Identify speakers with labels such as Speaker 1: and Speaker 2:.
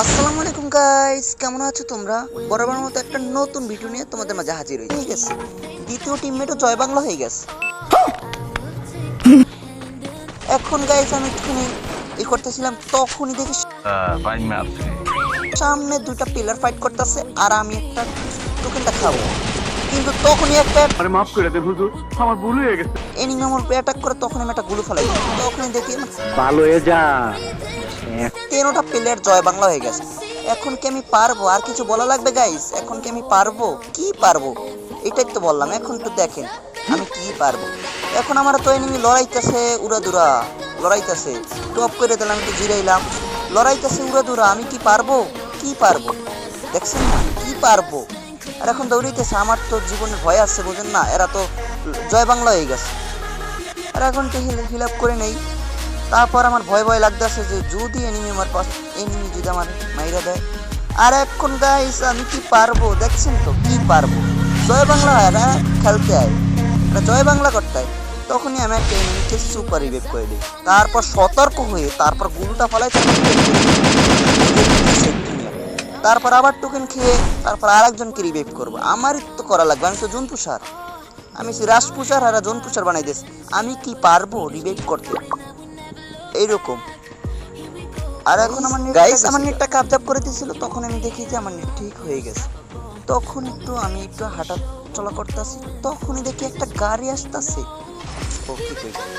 Speaker 1: আসসালামু আলাইকুম গাইস কেমন আছো তোমরা? বরাবর মতো একটা নতুন ভিডিও নিয়ে তোমাদের মাঝে হাজির হয়ে হয়ে গেছে। দ্বিতীয় টিমমেটও জয় বাংলা হয়ে গেছে। এখন গাইস আমি একটুখানি ই করতেছিলাম তখনই দেখি সামনে দুটা পিলার ফাইট করতেছে আর আমি একটা টোকেনটা খাব। কিন্তু তখনই একটা
Speaker 2: আরে মাফ করে দেন হুজুর আমার ভুল হয়ে গেছে।
Speaker 1: এনিমি আমার অ্যাটাক করে তখন আমি একটা গুলো ফেলাই তখনই দেখি
Speaker 3: ভালো হয়ে যা।
Speaker 1: তেরোটা প্লেয়ার জয় বাংলা হয়ে গেছে। এখন কি আমি পারব? আর কিছু বলা লাগবে গাইস এখন কি আমি পারব? কি পারব? এটাই তো বললাম, এখন তো দেখেন, আমি কি পারব? এখন আমার তো এনিমি লড়াইতেছে, উড়াদুরা, লড়াইতেছে। টপ করে দিলাম, একটু জিরাইলাম। লড়াইতেছে, উড়াদুরা, আমি কি পারব? কি পারব? দেখছেন না? কি পারব? আর এখন দৌড়াইতেছে, আমার তো জীবনে ভয় আসছে বোঝেন না? এরা তো জয় বাংলা হয়ে গেছে। আর এখন তো হিল আপ করে নেই। তারপর আমার ভয় ভয় লাগতে লাগতেছে যে যদি এনিমি আমার এনিমি যদি আমার মাইরা দেয়। আর এখন গাইস আমি কি পারব? দেখছেন তো, কি পারব? জয় বাংলা, এরা খেলতে আয়। এরা জয় বাংলা করতে হয় তখনই আমি একটা এনিমিকে সুপার রিভেভ করে দিই। তারপর সতর্ক হয়ে, তারপর গুলুটা ফলাই তারপর আবার টোকেন খেয়ে, তারপর আরেকজনকে রিভেভ করব। আমারই তো করা লাগবে, আমি তো জন্তুসার। আমি সে রাজপুষার আর জন্তুসার বানাই দিস আমি কি পারব রিভেভ করতে? এইরকম। আর এখন আমার গাইস আমার নেটটা কাপজাপ করে দিয়েছিল তখন আমি দেখি যে আমার নেট ঠিক হয়ে গেছে। তখন একটু আমি একটু হাঁটা চলা করতেছি তখনই দেখি একটা গাড়ি আসতেছে। ওকে